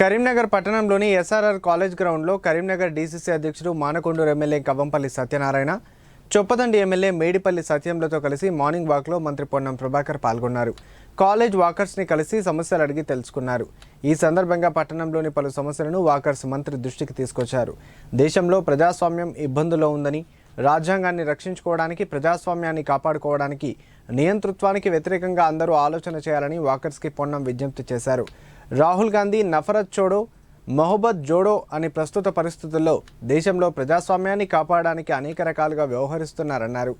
కరీంనగర్ పట్టణంలోని SRR college గ్రౌండ్లో Karimnagar DCC అధ్యక్షుడు మానకొండూరు ఎమ్మెల్యే కవ్వంపల్లి సత్యనారాయణ చొప్పదండి ఎమ్మెల్యే మేడిపల్లి సత్యంలతో కలిసి మార్నింగ్ వాక్లో మంత్రి పొన్నం ప్రభాకర్ పాల్గొన్నారు. కాలేజ్ వాకర్స్ని కలిసి సమస్యలు అడిగి తెలుసుకున్నారు. ఈ సందర్భంగా పట్టణంలోని పలు సమస్యలను వాకర్స్ మంత్రి దృష్టికి తీసుకొచ్చారు. దేశంలో ప్రజాస్వామ్యం ఇబ్బందులో ఉందని రాజ్యాంగాన్ని రక్షించుకోవడానికి ప్రజాస్వామ్యాన్ని కాపాడుకోవడానికి నియంతృత్వానికి వ్యతిరేకంగా అందరూ ఆలోచన చేయాలని వాకర్స్కి పొన్నం విజ్ఞప్తి చేశారు. రాహుల్ గాంధీ నఫరత్ చోడో మొహబ్బత్ జోడో అనే ప్రస్తుత పరిస్థితుల్లో దేశంలో ప్రజాస్వామ్యాన్ని కాపాడడానికి అనేక రకాలుగా వ్యవహరిస్తున్నారన్నారు.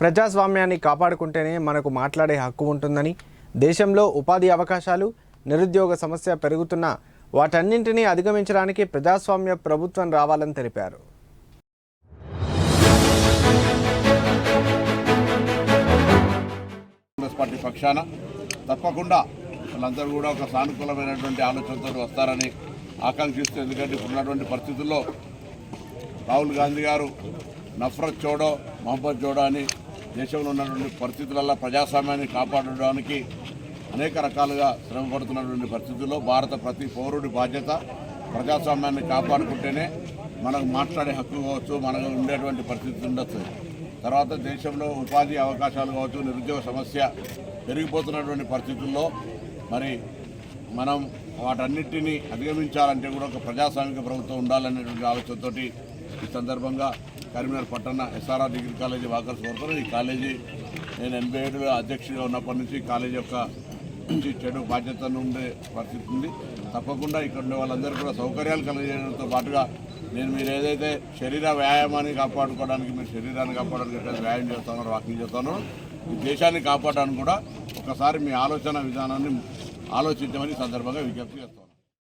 ప్రజాస్వామ్యాన్ని కాపాడుకుంటేనే మనకు మాట్లాడే హక్కు ఉంటుందని దేశంలో ఉపాధి అవకాశాలు నిరుద్యోగ సమస్య పెరుగుతున్న వాటన్నింటినీ అధిగమించడానికి ప్రజాస్వామ్య ప్రభుత్వం రావాలని తెలిపారు. పక్షాన తప్పకుండా వాళ్ళందరూ కూడా ఒక సానుకూలమైనటువంటి ఆలోచనతో వస్తారని ఆకాంక్షిస్తూ ఎందుకంటే ఇప్పుడున్నటువంటి పరిస్థితుల్లో రాహుల్ గాంధీ గారు నఫరత్ చోడో మహమ్మద్ చోడో అని దేశంలో ఉన్నటువంటి పరిస్థితులలో ప్రజాస్వామ్యాన్ని కాపాడడానికి అనేక రకాలుగా శ్రమ పడుతున్నటువంటి పరిస్థితుల్లో భారత ప్రతి పౌరుడి బాధ్యత ప్రజాస్వామ్యాన్ని కాపాడుకుంటేనే మనకు మాట్లాడే హక్కు కావచ్చు మనకు ఉండేటువంటి పరిస్థితి ఉండొచ్చు. తర్వాత దేశంలో ఉపాధి అవకాశాలు కావచ్చు నిరుద్యోగ సమస్య పెరిగిపోతున్నటువంటి పరిస్థితుల్లో మరి మనం వాటన్నిటిని అధిగమించాలంటే కూడా ఒక ప్రజాస్వామిక ప్రభుత్వం ఉండాలనేటువంటి ఆలోచనతోటి ఈ సందర్భంగా కరీంనగర్ పట్టణ ఎస్ఆర్ఆర్ డిగ్రీ కాలేజీ వాకర్స్ కోరుతారు ఈ కాలేజీ నేను ఎనభై ఏడులో అధ్యక్షుడిగా ఉన్నప్పటి నుంచి కాలేజీ యొక్క చెడు బాధ్యత ఉండే పరిస్థితి ఉంది. తప్పకుండా ఇక్కడ ఉండే వాళ్ళందరూ కూడా సౌకర్యాలు కలిగజేయడంతో పాటుగా నేను మీరు ఏదైతే శరీర వ్యాయామాన్ని కాపాడుకోవడానికి మీరు శరీరాన్ని కాపాడడానికి ఎట్లయితే వ్యాయామం చేస్తానో వాకింగ్ చేస్తానో ఈ దేశాన్ని కాపాడడానికి కూడా ఒకసారి మీ ఆలోచన విధానాన్ని ఆలోచించమని సందర్భంగా విజ్ఞప్తి చేస్తాను